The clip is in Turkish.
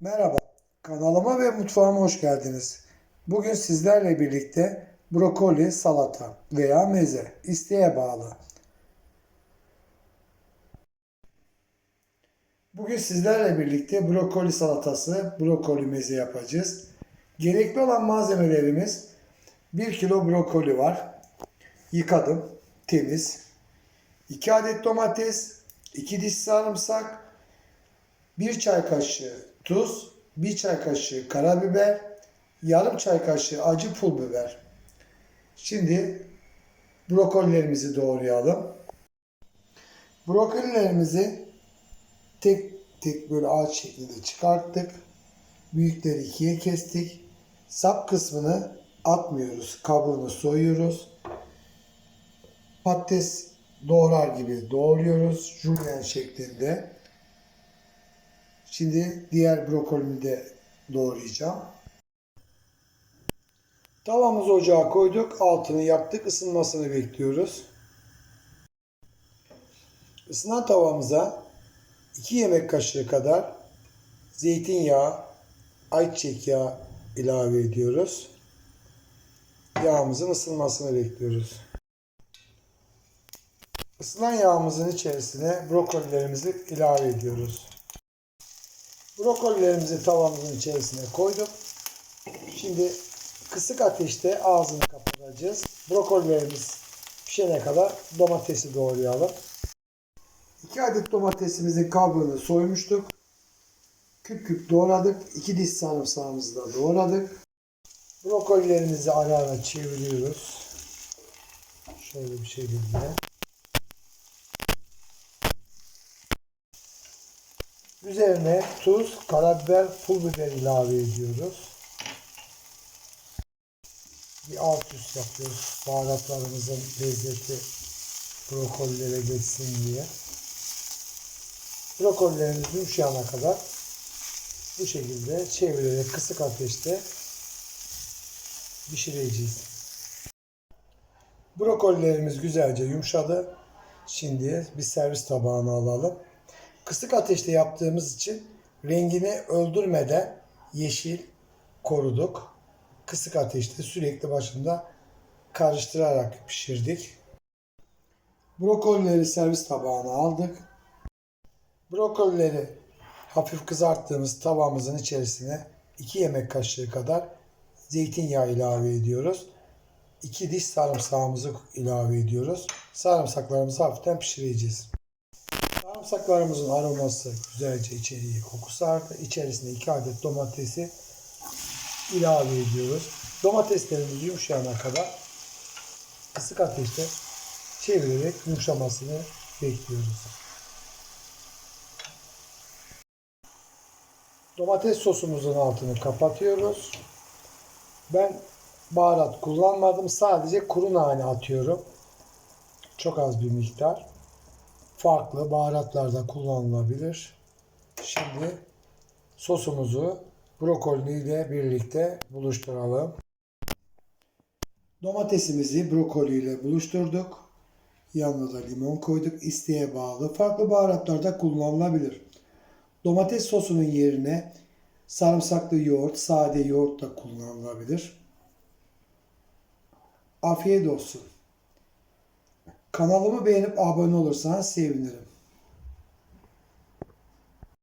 Merhaba, kanalıma ve mutfağıma hoş geldiniz. Bugün sizlerle birlikte brokoli, salata veya meze, isteğe bağlı. Bugün sizlerle birlikte brokoli salatası, brokoli meze yapacağız. Gerekli olan malzemelerimiz 1 kilo brokoli var. Yıkadım, temiz. 2 adet domates, 2 diş sarımsak, 1 çay kaşığı tuz, 1 çay kaşığı karabiber, yarım çay kaşığı acı pul biber. Şimdi brokolilerimizi doğrayalım. Brokolilerimizi tek tek böyle ağaç şeklinde çıkarttık. Büyükleri ikiye kestik. Sap kısmını atmıyoruz. Kabuğunu soyuyoruz. Patates doğrar gibi doğruyoruz. Julienne şeklinde. Şimdi diğer brokolimi de doğrayacağım. Tavamızı ocağa koyduk. Altını yaktık. Isınmasını bekliyoruz. Isınan tavamıza 2 yemek kaşığı kadar zeytinyağı, ayçiçek yağı ilave ediyoruz. Yağımızın ısınmasını bekliyoruz. Isınan yağımızın içerisine brokolilerimizi ilave ediyoruz. Brokolilerimizi tavamızın içerisine koyduk. Şimdi kısık ateşte ağzını kapatacağız. Brokolilerimiz pişene kadar domatesi doğrayalım. 2 adet domatesimizin kabuğunu soymuştuk. Küp küp doğradık. 2 diş sarımsağımızı da doğradık. Brokolilerimizi ara ara çeviriyoruz. Şöyle bir şekilde. Üzerine tuz, karabiber, pul biber ilave ediyoruz. Bir alt üst yapıyoruz. Baharatlarımızın lezzeti brokolilere geçsin diye. Brokolilerimiz yumuşayana kadar bu şekilde çevirerek kısık ateşte pişireceğiz. Brokolilerimiz güzelce yumuşadı. Şimdi bir servis tabağına alalım. Kısık ateşte yaptığımız için rengini öldürmeden yeşil koruduk. Kısık ateşte sürekli başında karıştırarak pişirdik. Brokolileri servis tabağına aldık. Brokolileri hafif kızarttığımız tavamızın içerisine 2 yemek kaşığı kadar zeytinyağı ilave ediyoruz. 2 diş sarımsağımızı ilave ediyoruz. Sarımsaklarımızı hafiften pişireceğiz. Sarımsaklarımızın aroması güzelce içeriye koku sardı. İçerisine 2 adet domatesi ilave ediyoruz. Domateslerimiz yumuşayana kadar kısık ateşte çevirerek yumuşamasını bekliyoruz. Domates sosumuzun altını kapatıyoruz. Ben baharat kullanmadım. Sadece kuru nane atıyorum. Çok az bir miktar. Farklı baharatlar da kullanılabilir. Şimdi sosumuzu brokoli ile birlikte buluşturalım. Domatesimizi brokoli ile buluşturduk. Yanına da limon koyduk. İsteğe bağlı. Farklı baharatlar da kullanılabilir. Domates sosunun yerine sarımsaklı yoğurt, sade yoğurt da kullanılabilir. Afiyet olsun. Kanalımı beğenip abone olursanız sevinirim.